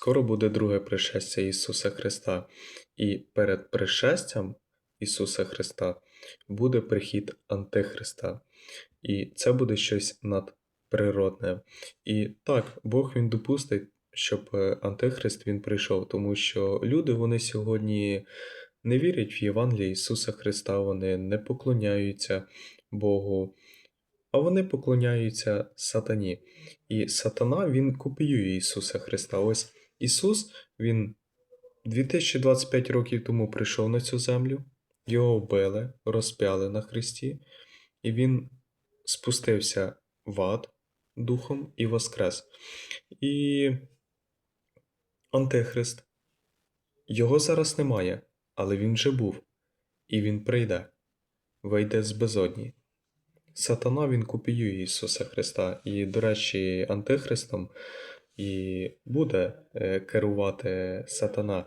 скоро буде друге пришестя Ісуса Христа, і перед пришестям Ісуса Христа буде прихід Антихриста. І це буде щось надприродне. І так, Бог він допустить, щоб е, Антихрист він прийшов, тому що люди вони сьогодні не вірять в Євангеліє Ісуса Христа, вони не поклоняються Богу, а вони поклоняються сатані. І сатана він копіює Ісуса Христа. Ось Ісус, він 2025 років тому прийшов на цю землю, його вбили, розп'яли на хресті, і він спустився в ад духом і воскрес. І Антихрист. Його зараз немає, але він вже був, і він прийде, вийде з безодні. Сатана він копіює Ісуса Христа, і, до речі, Антихристом і буде е, керувати сатана.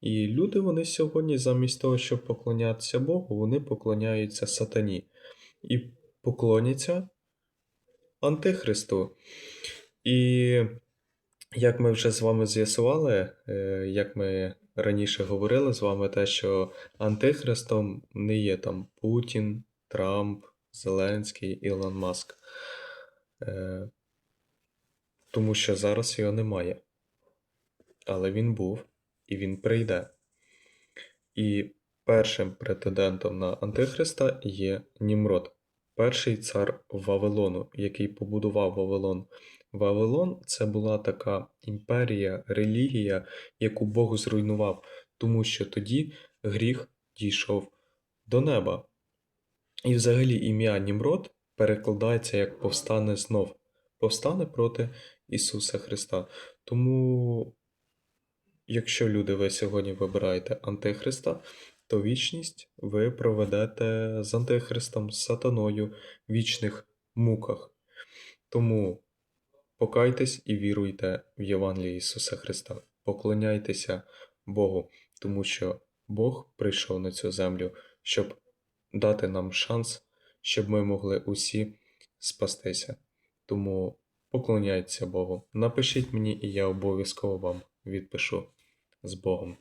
І люди вони сьогодні, замість того, щоб поклонятися Богу, вони поклоняються сатані і поклоняться Антихристу. І як ми вже з вами з'ясували, е, як ми раніше говорили з вами, те, що Антихристом не є там Путін, Трамп, Зеленський, Ілон Маск. Тому що зараз його немає. Але він був і він прийде. І першим претендентом на Антихриста є Німрод, перший цар Вавилону, який побудував Вавилон. Вавилон це була така імперія, релігія, яку Бог зруйнував, тому що тоді гріх дійшов до неба. І взагалі ім'я Німрод перекладається як повстане знов, повстане проти Ісуса Христа. Тому, якщо люди ви сьогодні вибираєте Антихриста, то вічність ви проведете з Антихристом, з сатаною в вічних муках. Тому покайтесь і віруйте в Євангеліє Ісуса Христа. Поклоняйтеся Богу, тому що Бог прийшов на цю землю, щоб дати нам шанс, щоб ми могли усі спастися. Тому поклоняйтеся Богу. Напишіть мені, і я обов'язково вам відпишу з Богом.